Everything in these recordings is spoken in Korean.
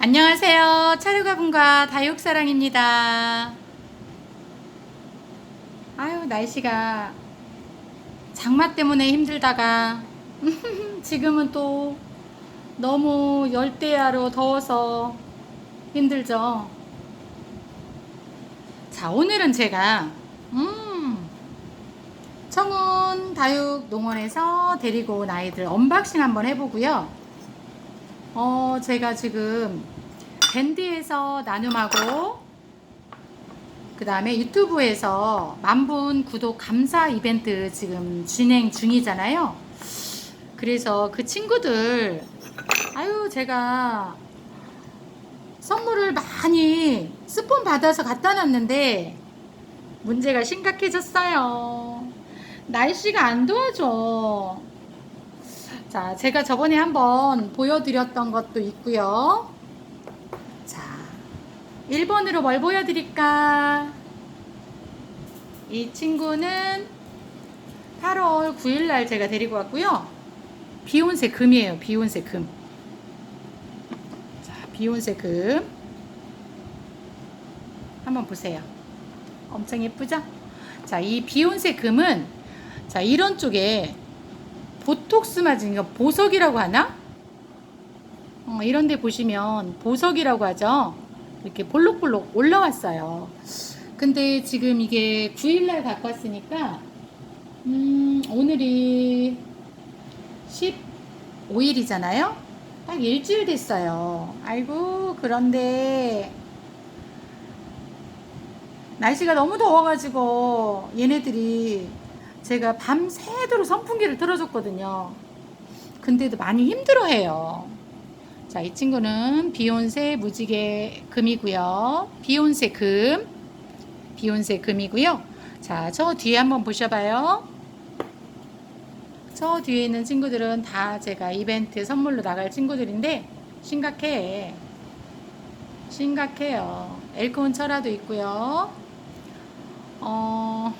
안녕하세요. 차류가분과 다육사랑입니다. 아유, 날씨가 장마 때문에 힘들다가 지금은 또 너무 열대야로 더워서 힘들죠. 자, 오늘은 제가 음, 청운 다육 농원에서 데리고 온 아이들 언박싱 한번 해보고요. 어, 제가 지금 밴드에서 나눔하고 그 다음에 유튜브에서 만분 구독 감사 이벤트 지금 진행 중이잖아요. 그래서 그 친구들, 아유, 제가 선물을 많이 스폰 받아서 갖다 놨는데 문제가 심각해졌어요. 날씨가 안 도와줘. 자, 제가 저번에 한번 보여드렸던 것도 있고요. 자, 1번으로 뭘 보여드릴까? 이 친구는 8월 9일 날 제가 데리고 왔고요. 비욘세 금이에요. 비욘세 금. 자, 비욘세 금. 한번 보세요. 엄청 예쁘죠? 자, 이 비욘세 금은 자, 이런 쪽에 보톡스 맞은 거 보석이라고 하나? 어, 이런 데 보시면 보석이라고 하죠. 이렇게 볼록볼록 올라왔어요. 근데 지금 이게 9일날 갖고 왔으니까, 음, 오늘이 15일이잖아요? 딱 일주일 됐어요. 아이고, 그런데, 날씨가 너무 더워가지고, 얘네들이 제가 밤새도록 선풍기를 틀어줬거든요. 근데도 많이 힘들어해요. 자, 이 친구는 비욘세 무지개 금이고요. 비욘세 금, 비욘세 금이고요. 자, 저 뒤에 한번 보셔봐요. 저 뒤에 있는 친구들은 다 제가 이벤트 선물로 나갈 친구들인데 심각해. 심각해요. 엘콘 철화도 있고요. 어,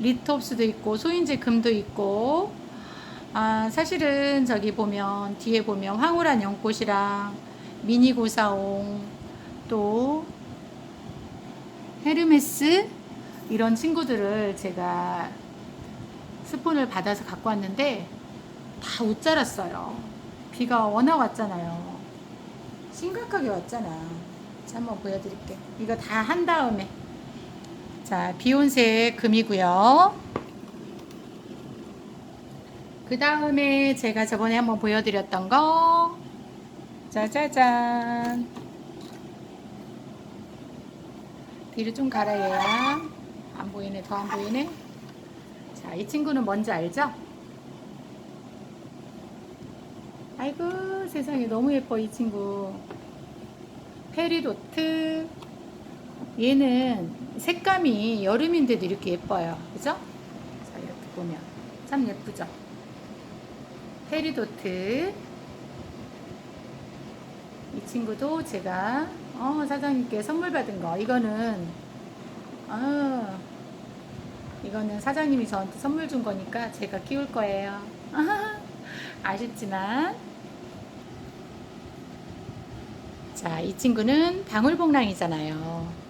리톱스도 있고 소인제 금도 있고 아 사실은 저기 보면 뒤에 보면 황홀한 연꽃이랑 미니 고사옹 또 헤르메스 이런 친구들을 제가 스폰을 받아서 갖고 왔는데 다 웃자랐어요. 비가 워낙 왔잖아요. 심각하게 왔잖아. 자, 한번 보여드릴게. 이거 다 한 다음에 자, 비욘세 금이고요. 그 다음에 제가 저번에 한번 보여드렸던 거. 짜자잔 뒤를 좀 갈아야 안 보이네 더 안 보이네. 자 이 친구는 뭔지 알죠? 아이고 세상에 너무 예뻐 이 친구. 페리도트. 얘는 색감이 여름인데도 이렇게 예뻐요. 그죠? 자, 이렇게 보면 참 예쁘죠? 페리도트 이 친구도 제가 어, 사장님께 선물 받은 거 이거는 어, 이거는 사장님이 저한테 선물 준 거니까 제가 키울 거예요. 아쉽지만 자, 이 친구는 방울복랑이잖아요.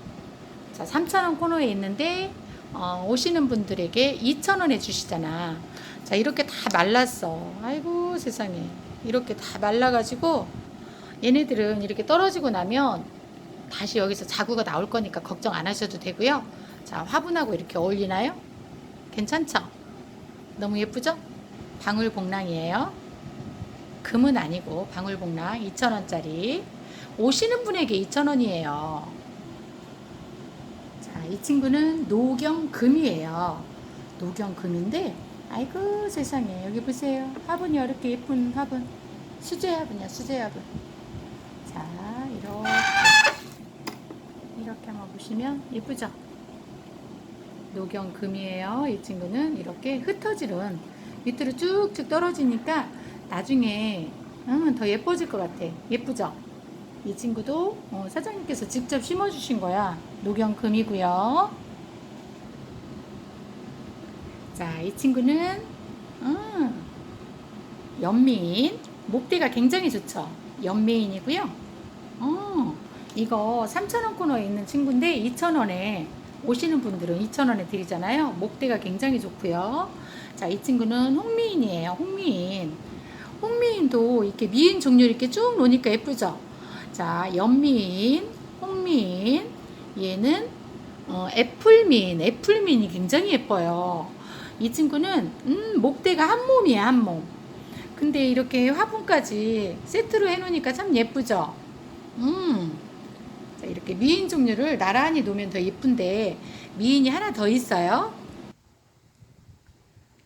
자, 3,000원 코너에 있는데 어, 오시는 분들에게 2,000원에 주시잖아. 자, 이렇게 다 말랐어. 아이고, 세상에. 이렇게 다 말라가지고 얘네들은 이렇게 떨어지고 나면 다시 여기서 자구가 나올 거니까 걱정 안 하셔도 되고요. 자, 화분하고 이렇게 어울리나요? 괜찮죠? 너무 예쁘죠? 방울복랑이에요. 금은 아니고 방울복랑 2,000원짜리. 오시는 분에게 2,000원이에요. 자, 이 친구는 노경금이에요. 노경금인데, 아이고 세상에 여기 보세요. 화분이 이렇게 예쁜 화분. 수제 화분이야, 수제 화분. 자, 이렇게 이렇게 한번 보시면 예쁘죠? 노경금이에요. 이 친구는 이렇게 흩어지는 밑으로 쭉쭉 떨어지니까 나중에 음, 더 예뻐질 것 같아. 예쁘죠? 이 친구도 어, 사장님께서 직접 심어주신 거야. 녹연금이고요. 자, 이 친구는 음, 연미인. 목대가 굉장히 좋죠. 연미인이고요. 어, 이거 3,000원 코너에 있는 친구인데 2,000원에 오시는 분들은 2,000원에 드리잖아요. 목대가 굉장히 좋고요. 자, 이 친구는 홍미인이에요. 홍미인. 홍미인도 이렇게 미인 종류 이렇게 쭉 놓으니까 예쁘죠? 자, 연미인, 홍미인, 얘는 어, 애플미인, 애플미인이 굉장히 예뻐요. 이 친구는 음, 목대가 한 몸이에요, 한 몸. 근데 이렇게 화분까지 세트로 해놓으니까 참 예쁘죠? 음. 자, 이렇게 미인 종류를 나란히 놓으면 더 예쁜데 미인이 하나 더 있어요.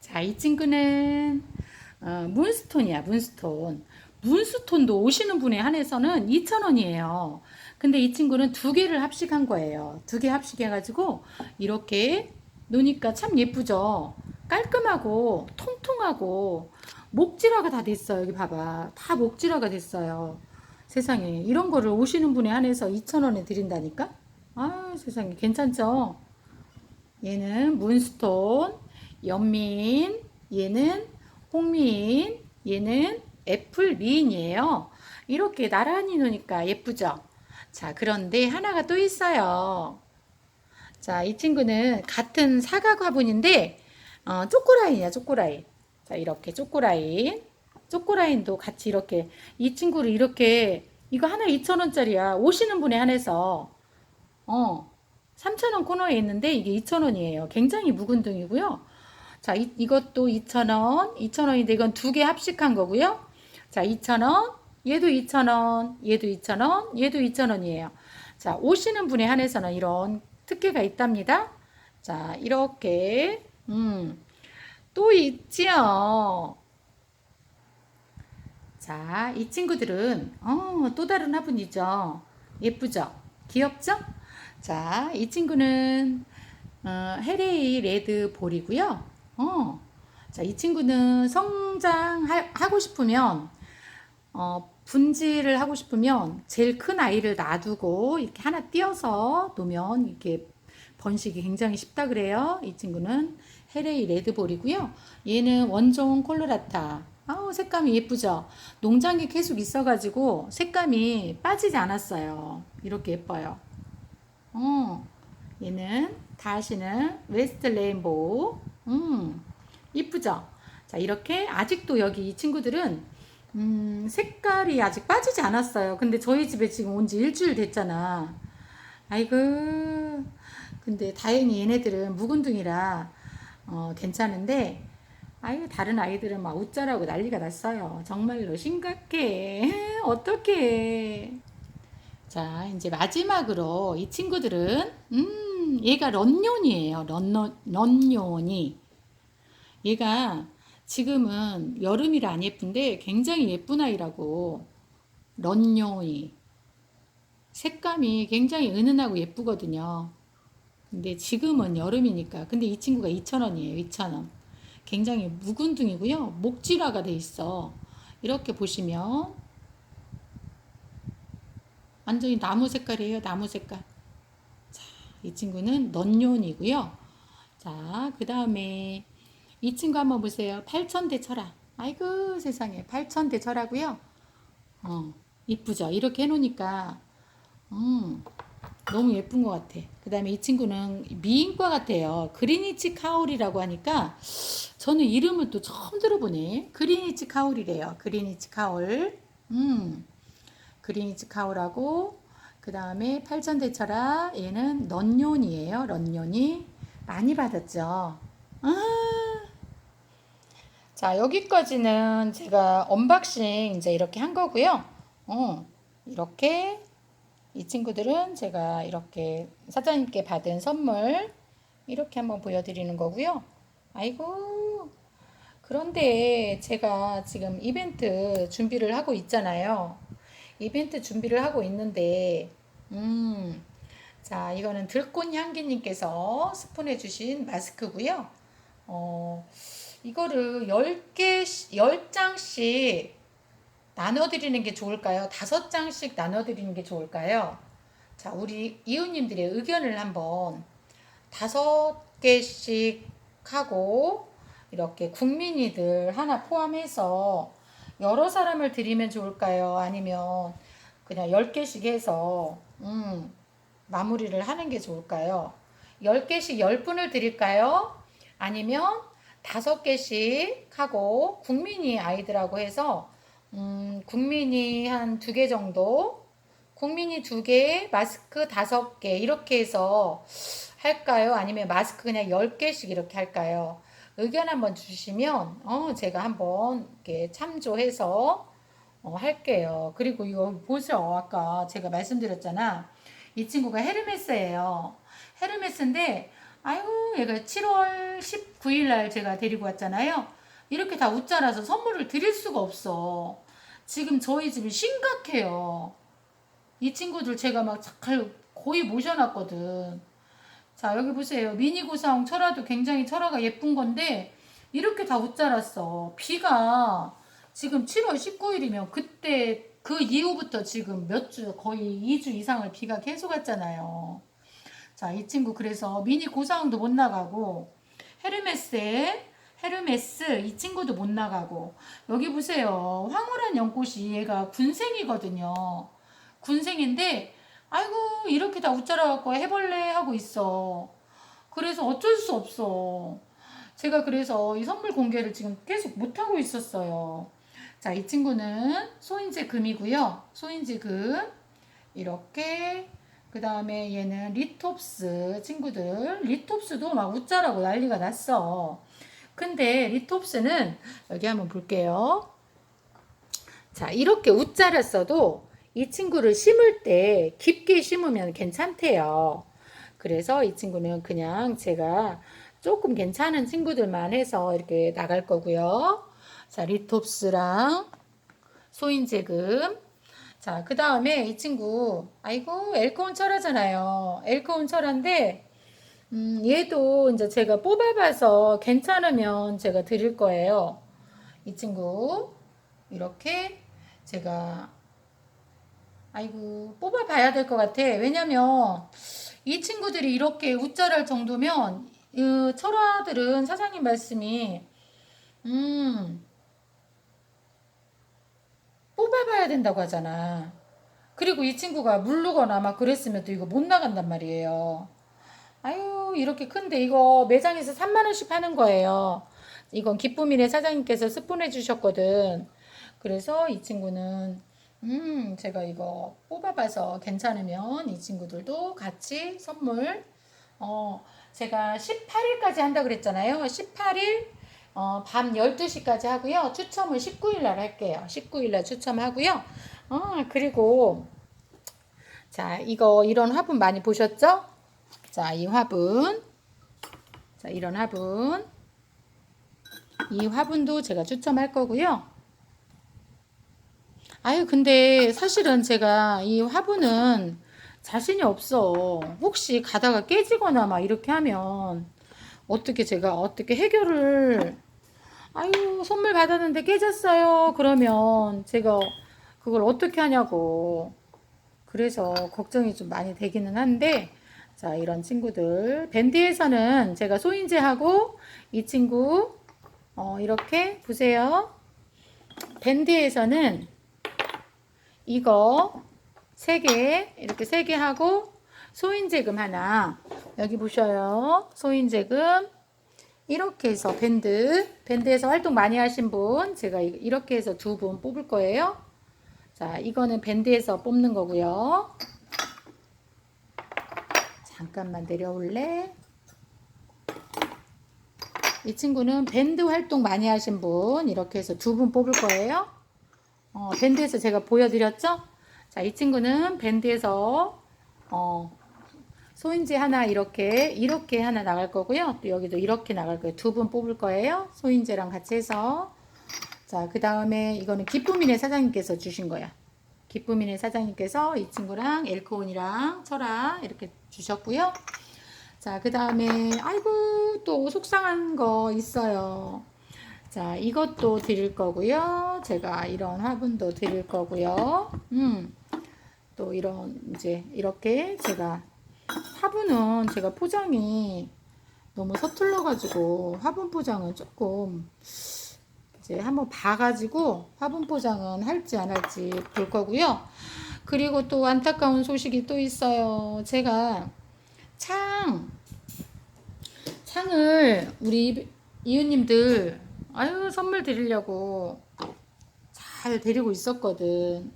자, 이 친구는 어, 문스톤이야, 문스톤. 문스톤도 오시는 분에 한해서는 2,000원이에요. 근데 이 친구는 두 개를 합식한 거예요. 두 개 합식해가지고 이렇게 놓으니까 참 예쁘죠? 깔끔하고 통통하고 목질화가 다 됐어요. 여기 봐봐. 다 목질화가 됐어요. 세상에. 이런 거를 오시는 분에 한해서 2,000원에 드린다니까? 아, 세상에. 괜찮죠? 얘는 문스톤, 연민, 얘는 홍민, 얘는 애플 미인이에요. 이렇게 나란히 놓으니까 예쁘죠? 자, 그런데 하나가 또 있어요. 자, 이 친구는 같은 사각 화분인데, 어, 쪼꼬라인이야, 쪼꼬라인. 자, 이렇게 쪼꼬라인. 쪼꼬라인도 같이 이렇게, 이 친구를 이렇게, 이거 하나 2,000원짜리야. 오시는 분에 한해서, 어, 3,000원 코너에 있는데 이게 2,000원이에요. 굉장히 묵은 등이고요. 자, 이, 이것도 2,000원, 2,000원인데 이건 두 개 합식한 거고요. 자, 2,000원, 얘도 2,000원, 얘도 2,000원, 얘도 2,000원이에요. 자, 오시는 분에 한해서는 이런 특혜가 있답니다. 자, 이렇게, 음, 또 있지요. 자, 이 친구들은, 어, 또 다른 화분이죠. 예쁘죠? 귀엽죠? 자, 이 친구는, 어, 헤레이 레드 볼이고요. 어, 자, 이 친구는 성장하고 싶으면, 어, 분질을 하고 싶으면 제일 큰 아이를 놔두고 이렇게 하나 띄어서 놓으면 이렇게 번식이 굉장히 쉽다 그래요. 이 친구는 헤레이 레드볼이고요. 얘는 원종 콜로라타. 아우 색감이 예쁘죠. 농장에 계속 있어가지고 색감이 빠지지 않았어요. 이렇게 예뻐요. 어, 얘는 다시는 웨스트 레인보우. 음, 이쁘죠. 자 이렇게 아직도 여기 이 친구들은 음, 색깔이 아직 빠지지 않았어요. 근데 저희 집에 지금 온 지 일주일 됐잖아. 아이고. 근데 다행히 얘네들은 묵은둥이라 어, 괜찮은데 아유 다른 아이들은 막 웃자라고 난리가 났어요. 정말로 심각해. 어떡해. 자, 이제 마지막으로 이 친구들은 음, 얘가 런뇽이에요. 런너, 런뇽이. 얘가 지금은 여름이라 안 예쁜데 굉장히 예쁜 아이라고 런뇽이. 색감이 굉장히 은은하고 예쁘거든요. 근데 지금은 여름이니까. 근데 이 친구가 2,000원이에요. 2,000원. 굉장히 묵은둥이고요. 목질화가 돼 있어. 이렇게 보시면 완전히 나무 색깔이에요. 나무 색깔. 자, 이 친구는 넌뇽이고요. 자, 그 다음에 이 친구 한번 보세요. 8천대 철화. 아이고 세상에 8천대 철화고요. 어, 이쁘죠? 이렇게 해놓으니까 음, 너무 예쁜 것 같아. 그 다음에 이 친구는 미인과 같아요. 그리니치 카울이라고 하니까 저는 이름을 또 처음 들어보네. 그리니치 카울이래요. 그리니치 카울. 음, 그리니치 카울하고 그 다음에 팔천대철아 얘는 런뇽이에요. 런뇽이 많이 받았죠. 아, 자 여기까지는 제가 언박싱 이제 이렇게 한 거고요. 어, 이렇게 이 친구들은 제가 이렇게 사장님께 받은 선물 이렇게 한번 보여드리는 거고요. 아이고 그런데 제가 지금 이벤트 준비를 하고 있잖아요. 이벤트 준비를 하고 있는데 음, 자 이거는 들꽃 향기님께서 스폰해 주신 마스크고요. 어, 이거를 10개, 10장씩 나눠드리는 게 좋을까요? 다섯 장씩 나눠드리는 게 좋을까요? 자, 우리 이웃님들의 의견을 한번 다섯 개씩 하고 이렇게 국민이들 하나 포함해서 여러 사람을 드리면 좋을까요? 아니면 그냥 10개씩 해서 음, 마무리를 하는 게 좋을까요? 10개씩 10분을 드릴까요? 아니면 5개씩 하고 국민이 아이들하고 해서 음, 국민이 한 두 개 정도 국민이 두 개, 마스크 다섯 개 이렇게 해서 할까요? 아니면 마스크 그냥 10개씩 이렇게 할까요? 의견 한번 주시면 어, 제가 한번 이렇게 참조해서 어, 할게요. 그리고 이거 보세요. 아까 제가 말씀드렸잖아. 이 친구가 헤르메스예요. 헤르메스인데 아이고 얘가 7월 19일 날 제가 데리고 왔잖아요. 이렇게 다 웃자라서 선물을 드릴 수가 없어. 지금 저희 집이 심각해요. 이 친구들 제가 막잘 거의 모셔놨거든. 자, 여기 보세요. 미니 고사홍 철화도 굉장히 철화가 예쁜 건데, 이렇게 다 웃자랐어. 비가 지금 7월 19일이면 그때 그 이후부터 지금 몇 주, 거의 2주 이상을 비가 계속 왔잖아요. 자, 이 친구 그래서 미니 고사홍도 못 나가고, 헤르메스에 헤르메스 이 친구도 못 나가고. 여기 보세요. 황홀한 연꽃이 얘가 군생이거든요. 군생인데 아이고 이렇게 다 웃자라갖고 해볼래 하고 있어. 그래서 어쩔 수 없어. 제가 그래서 이 선물 공개를 지금 계속 못하고 있었어요. 자 이 친구는 소인지 금이고요. 소인지 금 이렇게 그 다음에 얘는 리톱스 친구들 리톱스도 막 웃자라고 난리가 났어 근데 리톱스는 여기 한번 볼게요. 자, 이렇게 웃자랐어도 이 친구를 심을 때 깊게 심으면 괜찮대요. 그래서 이 친구는 그냥 제가 조금 괜찮은 친구들만 해서 이렇게 나갈 거고요. 자, 리톱스랑 소인제금. 자, 그 다음에 이 친구, 아이고, 엘코온 철하잖아요. 엘코온 철한데, 음, 얘도 이제 제가 뽑아봐서 괜찮으면 제가 드릴 거예요. 이 친구. 이렇게 제가, 아이고, 뽑아봐야 될 것 같아. 왜냐면 이 친구들이 이렇게 웃자랄 정도면, 이 철화들은 사장님 말씀이, 음, 뽑아봐야 된다고 하잖아. 그리고 이 친구가 물르거나 막 그랬으면 또 이거 못 나간단 말이에요. 아유 이렇게 큰데 이거 매장에서 3만원씩 파는 거예요. 이건 기쁨이네 사장님께서 스폰해 주셨거든. 그래서 이 친구는 음 제가 이거 뽑아봐서 괜찮으면 이 친구들도 같이 선물 어 제가 18일까지 한다 그랬잖아요. 18일 어, 밤 12시까지 하고요. 추첨을 19일 날 할게요. 19일 날 추첨하고요. 어, 그리고 자, 이거 이런 화분 많이 보셨죠? 자, 이 화분. 자, 이런 화분. 이 화분도 제가 추첨할 거고요. 아유, 근데 사실은 제가 이 화분은 자신이 없어. 혹시 가다가 깨지거나 막 이렇게 하면 어떻게 제가 어떻게 해결을 아유, 선물 받았는데 깨졌어요. 그러면 제가 그걸 어떻게 하냐고. 그래서 걱정이 좀 많이 되기는 한데 자, 이런 친구들. 밴드에서는 제가 소인제하고 이 친구, 어, 이렇게 보세요. 밴드에서는 이거 세 개, 이렇게 세개 하고 소인제금 하나. 여기 보셔요. 소인제금. 이렇게 해서 밴드, 밴드에서 활동 많이 하신 분, 제가 이렇게 해서 두 분 뽑을 거예요. 자, 이거는 밴드에서 뽑는 거고요. 잠깐만 내려올래? 이 친구는 밴드 활동 많이 하신 분 이렇게 해서 두 분 뽑을 거예요. 어, 밴드에서 제가 보여드렸죠? 자, 이 친구는 밴드에서 어, 소인지 하나 이렇게 이렇게 하나 나갈 거고요. 또 여기도 이렇게 나갈 거예요. 두 분 뽑을 거예요. 소인제랑 같이 해서 자, 그 다음에 이거는 기쁨이네 사장님께서 주신 거야. 기쁨이네 사장님께서 이 친구랑 엘코온이랑 철아 이렇게 주셨고요. 자, 그 다음에 아이고 또 속상한 거 있어요. 자, 이것도 드릴 거고요. 제가 이런 화분도 드릴 거고요. 음. 또 이런 이제 이렇게 제가 화분은 제가 포장이 너무 서툴러 가지고 화분 포장은 조금 이제 한번 봐 가지고 화분 포장은 할지 안 할지 볼 거고요. 그리고 또 안타까운 소식이 또 있어요. 제가 창, 창을 우리 이웃님들 아유 선물 드리려고 잘 데리고 있었거든.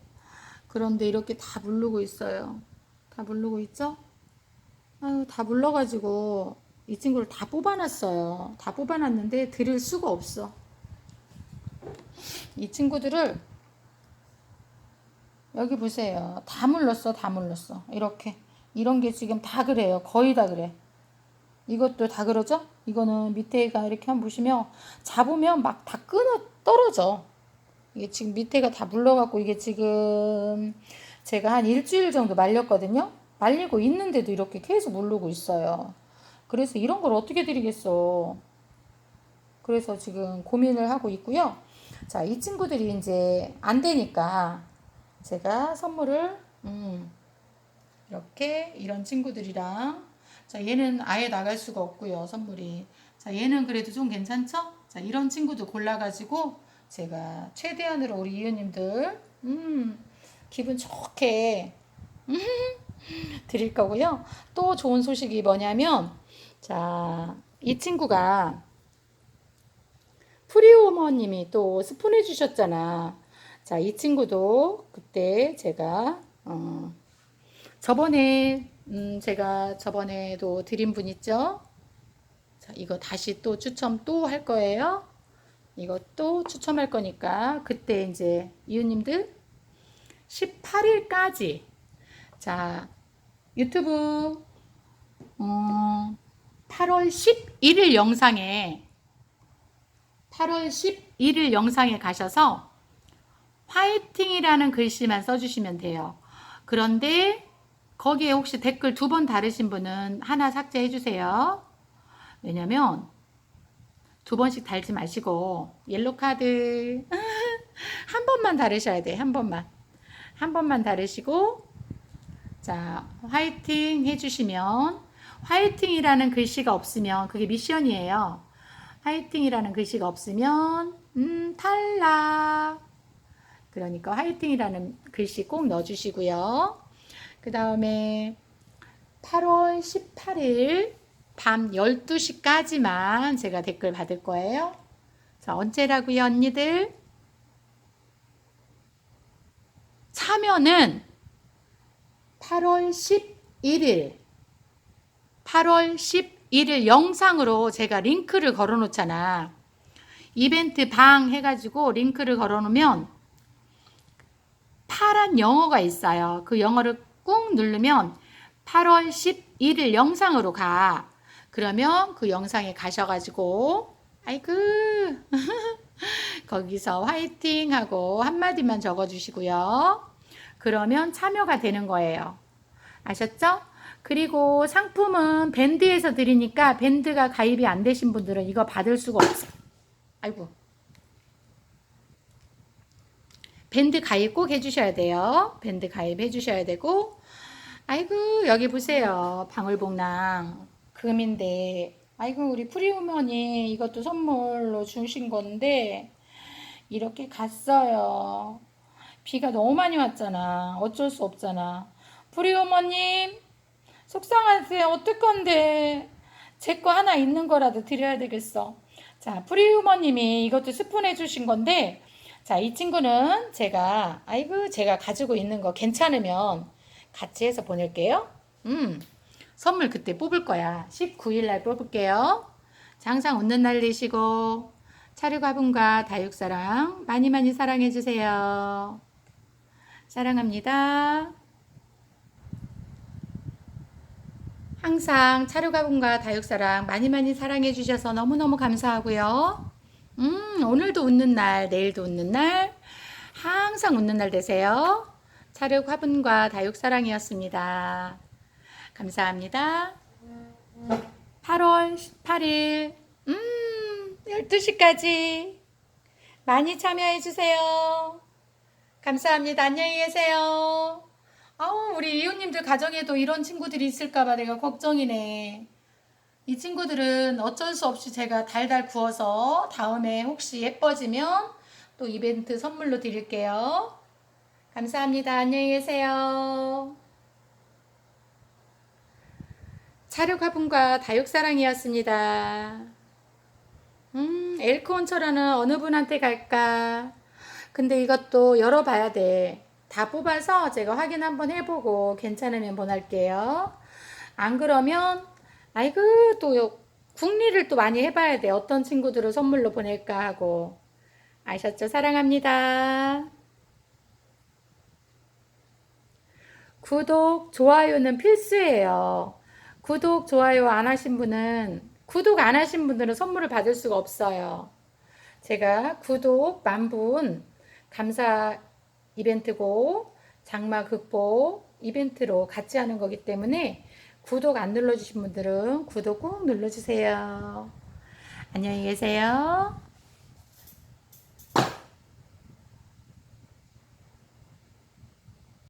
그런데 이렇게 다 물르고 있어요. 다 물르고 있죠? 아유 다 물러가지고 이 친구를 다 뽑아놨어요. 다 뽑아놨는데 드릴 수가 없어. 이 친구들을 여기 보세요. 다 물렀어, 다 물렀어. 이렇게. 이런 게 지금 다 그래요. 거의 다 그래. 이것도 다 그러죠? 이거는 밑에가 이렇게 한번 보시면 잡으면 막 다 끊어 떨어져. 이게 지금 밑에가 다 물러갖고 이게 지금 제가 한 일주일 정도 말렸거든요. 말리고 있는데도 이렇게 계속 물르고 있어요. 그래서 이런 걸 어떻게 드리겠어. 그래서 지금 고민을 하고 있고요. 자, 이 친구들이 이제 안 되니까 제가 선물을 음, 이렇게 이런 친구들이랑 자, 얘는 아예 나갈 수가 없고요, 선물이. 자, 얘는 그래도 좀 괜찮죠? 자, 이런 친구도 골라 가지고 제가 최대한으로 우리 이웃님들 음, 기분 좋게 음, 드릴 거고요. 또 좋은 소식이 뭐냐면 자, 이 친구가 프리오머님이 또 스폰해 주셨잖아. 자, 이 친구도 그때 제가 어, 저번에 음, 제가 저번에도 드린 분 있죠? 자, 이거 다시 또 추첨 또 할 거예요. 이것도 추첨할 거니까 그때 이제 이웃님들 18일까지 자 유튜브 음, 8월 11일 영상에 8월 11일 영상에 가셔서 화이팅이라는 글씨만 써주시면 돼요. 그런데 거기에 혹시 댓글 두 번 다르신 분은 하나 삭제해 주세요. 왜냐면 두 번씩 달지 마시고 옐로 카드 한 번만 다르셔야 돼. 한 번만. 한 번만 다르시고 자, 화이팅 해 주시면 화이팅이라는 글씨가 없으면 그게 미션이에요. 화이팅이라는 글씨가 없으면 음, 탈락. 그러니까 화이팅이라는 글씨 꼭 넣어 주시고요. 그 다음에 8월 18일 밤 12시까지만 제가 댓글 받을 거예요. 자, 언제라고요, 언니들? 참여는 8월 11일, 8월 11일 영상으로 제가 링크를 걸어 놓잖아. 이벤트 방 해가지고 링크를 걸어 놓으면 파란 영어가 있어요. 그 영어를 꾹 누르면 8월 11일 영상으로 가. 그러면 그 영상에 가셔가지고, 아이고, 거기서 화이팅 하고 한마디만 적어주시고요. 그러면 참여가 되는 거예요. 아셨죠? 그리고 상품은 밴드에서 드리니까 밴드가 가입이 안 되신 분들은 이거 받을 수가 없어요. 아이고. 밴드 가입 꼭 해주셔야 돼요. 밴드 가입 해주셔야 되고, 아이고, 여기 보세요. 방울복랑. 금인데, 아이고, 우리 프리우먼이 이것도 선물로 주신 건데, 이렇게 갔어요. 비가 너무 많이 왔잖아. 어쩔 수 없잖아. 프리우머님, 속상하세요. 어떡한데. 제 거 하나 있는 거라도 드려야 되겠어. 자, 프리우머님이 이것도 스푼 해 주신 건데, 자, 이 친구는 제가, 아이고, 제가 가지고 있는 거 괜찮으면 같이 해서 보낼게요. 음, 선물 그때 뽑을 거야. 19일 날 뽑을게요. 자, 항상 웃는 날 되시고, 차류 가분과 다육사랑 많이 많이 사랑해주세요. 사랑합니다. 항상 차류가분과 다육사랑 많이 많이 사랑해 주셔서 너무너무 감사하고요. 음, 오늘도 웃는 날, 내일도 웃는 날, 항상 웃는 날 되세요. 차륵 화분과 다육사랑이었습니다. 감사합니다. 8월 18일, 음, 12시까지 많이 참여해 주세요. 감사합니다. 안녕히 계세요. 아우, 우리 이웃님들 가정에도 이런 친구들이 있을까봐 내가 걱정이네. 이 친구들은 어쩔 수 없이 제가 달달 구워서 다음에 혹시 예뻐지면 또 이벤트 선물로 드릴게요. 감사합니다. 안녕히 계세요. 차력화분과 다육사랑이었습니다. 음, 엘코온철화는 어느 분한테 갈까? 근데 이것도 열어봐야 돼. 다 뽑아서 제가 확인 한번 해보고 괜찮으면 보낼게요. 안 그러면, 아이고, 또 요- 궁리를 또 많이 해봐야 돼. 어떤 친구들을 선물로 보낼까 하고. 아셨죠? 사랑합니다. 구독, 좋아요는 필수예요. 구독, 좋아요 안 하신 분은, 구독 안 하신 분들은 선물을 받을 수가 없어요. 제가 구독 만분 감사 이벤트고, 장마 극복 이벤트로 같이 하는 거기 때문에 구독 안 눌러주신 분들은 구독 꼭 눌러주세요. 안녕히 계세요.